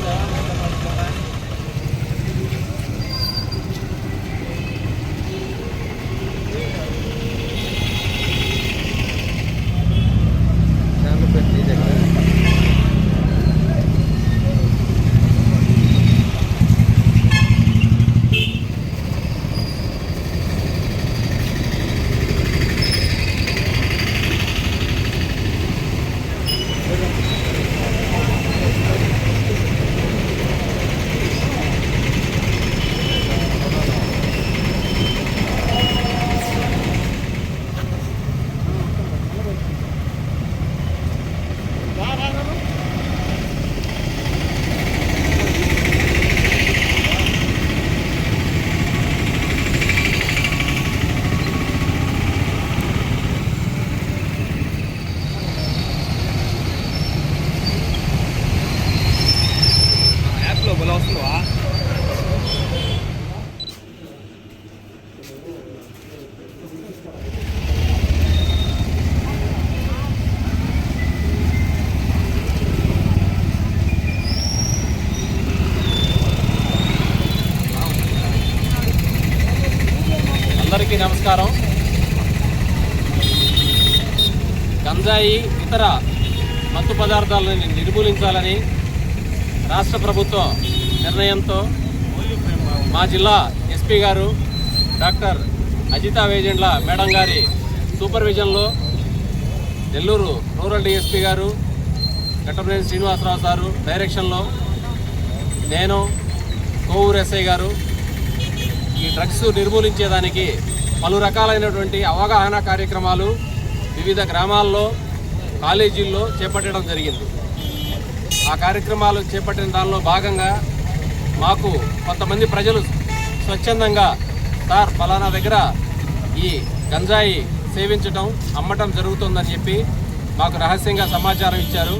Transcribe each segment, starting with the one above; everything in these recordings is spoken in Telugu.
Yeah. అందరికీ నమస్కారం. గంజాయి ఇతర మత్తు పదార్థాలను నిర్మూలించాలని రాష్ట్ర ప్రభుత్వం నిర్ణయంతో మా జిల్లా ఎస్పీ గారు డాక్టర్ అజితా వేజెండ్ల మేడం గారి సూపర్విజన్లో నెల్లూరు రూరల్ డిఎస్పీ గారు గట్టప్రేమి శ్రీనివాసరావు సారు డైరెక్షన్లో నేను కోవూరు ఎస్ఐ గారు ఈ డ్రగ్స్ నిర్మూలించేదానికి పలు రకాలైనటువంటి అవగాహన కార్యక్రమాలు వివిధ గ్రామాల్లో కాలేజీల్లో చేపట్టడం జరిగింది. ఆ కార్యక్రమాలు చేపట్టిన దానిలో భాగంగా మాకు కొంతమంది ప్రజలు స్వచ్ఛందంగా సార్ ఫలానా దగ్గర ఈ గంజాయి సేవించటం అమ్మటం జరుగుతుందని చెప్పి మాకు రహస్యంగా సమాచారం ఇచ్చారు.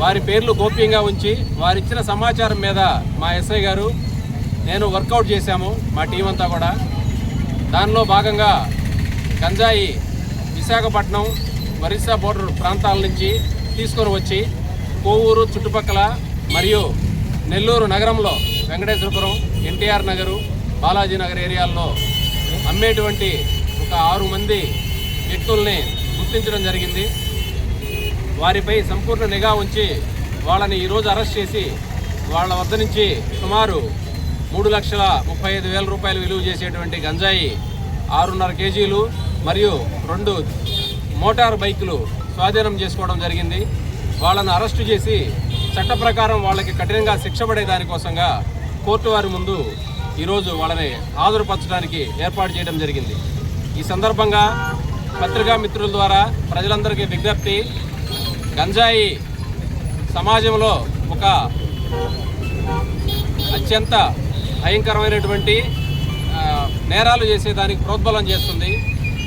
వారి పేర్లు గోప్యంగా ఉంచి వారిచ్చిన సమాచారం మీద మా ఎస్ఐ గారు నేను వర్కౌట్ చేశాము మా టీం అంతా కూడా. దానిలో భాగంగా గంజాయి విశాఖపట్నం ఒరిస్సా బోర్డర్ ప్రాంతాల నుంచి తీసుకొని వచ్చి కోవూరు చుట్టుపక్కల మరియు నెల్లూరు నగరంలో వెంకటేశ్వరపురం ఎన్టీఆర్ నగరు బాలాజీ నగర్ ఏరియాల్లో అమ్మేటువంటి ఒక ఆరు మంది వ్యక్తుల్ని గుర్తించడం జరిగింది. వారిపై సంపూర్ణ నిఘా ఉంచి వాళ్ళని ఈరోజు అరెస్ట్ చేసి వాళ్ళ వద్ద నుంచి సుమారు మూడు లక్షల ముప్పై ఐదు వేల రూపాయలు విలువ చేసేటువంటి గంజాయి ఆరున్నర కేజీలు మరియు రెండు మోటార్ బైకులు స్వాధీనం చేసుకోవడం జరిగింది. వాళ్ళను అరెస్టు చేసి చట్ట ప్రకారం వాళ్ళకి కఠినంగా శిక్ష పడే దానికోసంగా కోర్టు వారి ముందు ఈరోజు వాళ్ళని హాజరుపరచడానికి ఏర్పాటు చేయడం జరిగింది. ఈ సందర్భంగా పత్రికా మిత్రుల ద్వారా ప్రజలందరికీ విజ్ఞప్తి గంజాయి సమాజంలో ఒక అత్యంత భయంకరమైనటువంటి నేరాలు చేసేదానికి ప్రోద్బలం చేస్తుంది.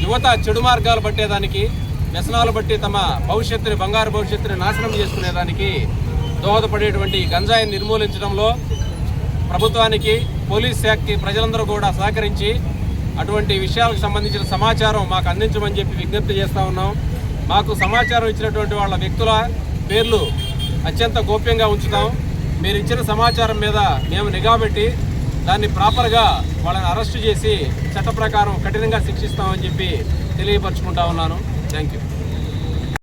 యువత చెడు మార్గాలు పట్టేదానికి వ్యసనాలు బట్టి తమ భవిష్యత్తుని బంగారు భవిష్యత్తుని నాశనం చేసుకునేదానికి దోహదపడేటువంటి గంజాయిని నిర్మూలించడంలో ప్రభుత్వానికి పోలీస్ శాఖకి ప్రజలందరూ కూడా సహకరించి అటువంటి విషయాలకు సంబంధించిన సమాచారం మాకు అందించమని చెప్పి విజ్ఞప్తి చేస్తూ ఉన్నాం. మాకు సమాచారం ఇచ్చినటువంటి వాళ్ళ వ్యక్తుల పేర్లు అత్యంత గోప్యంగా ఉంచుతాం. మీరు ఇచ్చిన సమాచారం మీద మేము నిఘా పెట్టి దాన్ని ప్రాపర్గా వాళ్ళని అరెస్ట్ చేసి చట్ట ప్రకారం కఠినంగా శిక్షిస్తామని చెప్పి తెలియపరచుకుంటా ఉన్నాను. Thank you